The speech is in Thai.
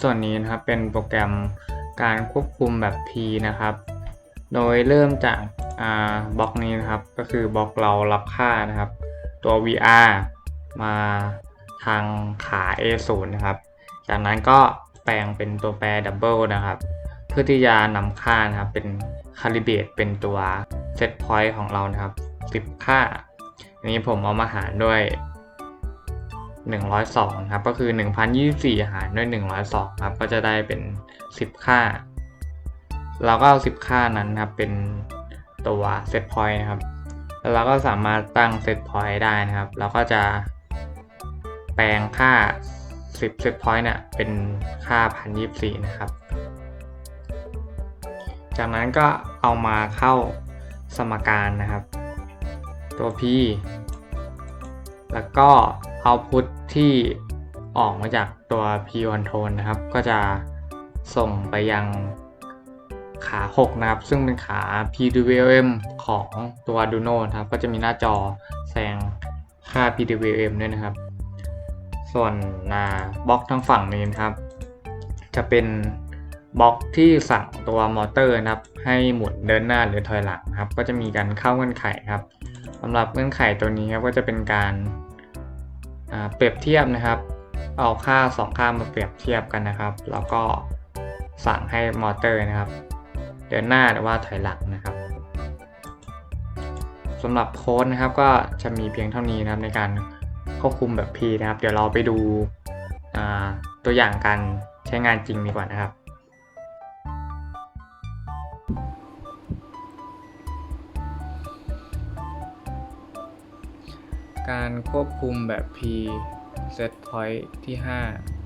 ส่วนนี้นะครับเป็นโปรแกรมการควบคุมแบบ P นะครับ โดยเริ่มจากาบล็อกนี้นะครับ ก็คือบล็อกเรารับค่านะครับ ตัว VR มาทางขา A0 นะครับ จากนั้นก็แปลงเป็นตัวแปร double นะครับ เพื่อที่จะนำค่านะครับเป็น c a l i b r a t เป็นตัว set point ของเรานะครับ 10 ค่าอันนี้ผมเอามาหารด้วย 102ครับก็คือ 1024 หารด้วย 102ครับก็จะได้เป็น 10 ค่า เราก็เอา 10 ค่านั้นครับเป็นตัว set point นะครับแล้วเราก็สามารถตั้ง set point ได้นะครับ เราก็จะแปลงค่า 10 set point เนี่ยเป็นค่า 1024 นะครับ จากนั้นก็เอามาเข้าสมการนะครับ ตัว p แล้วก็ เอาพุทที่ออกมาจากตัว p control นะครับ ก็จะส่งไปยังขา 6 นะครับ ซึ่งเป็นขา PWM ของตัว Arduino นะครับ ก็จะมีหน้าจอแสดงค่า PWM ด้วยนะครับ ส่วนนาบล็อกทางฝั่งนี้นะครับ จะเป็นบล็อกที่สั่งตัวมอเตอร์นะครับ ให้หมุนเดินหน้าหรือถอยหลังครับ ก็จะมีการเข้าเงื่อนไขครับสำหรับเงื่อนไขตัวนี้ครับก็จะเป็นการ เปรียบเทียบนะครับ เอาค่าสองค่ามาเปรียบเทียบกันนะครับ แล้วก็สั่งให้มอเตอร์นะครับ เดินหน้าหรือว่าถอยหลังนะครับสำหรับโค้ดนะครับก็จะมีเพียงเท่านี้นะครับในการควบคุมแบบ P นะครับ เดี๋ยวเราไปดูตัวอย่างการใช้งานจริงดีกว่านะครับ การควบคุมแบบ P set point ที่ 5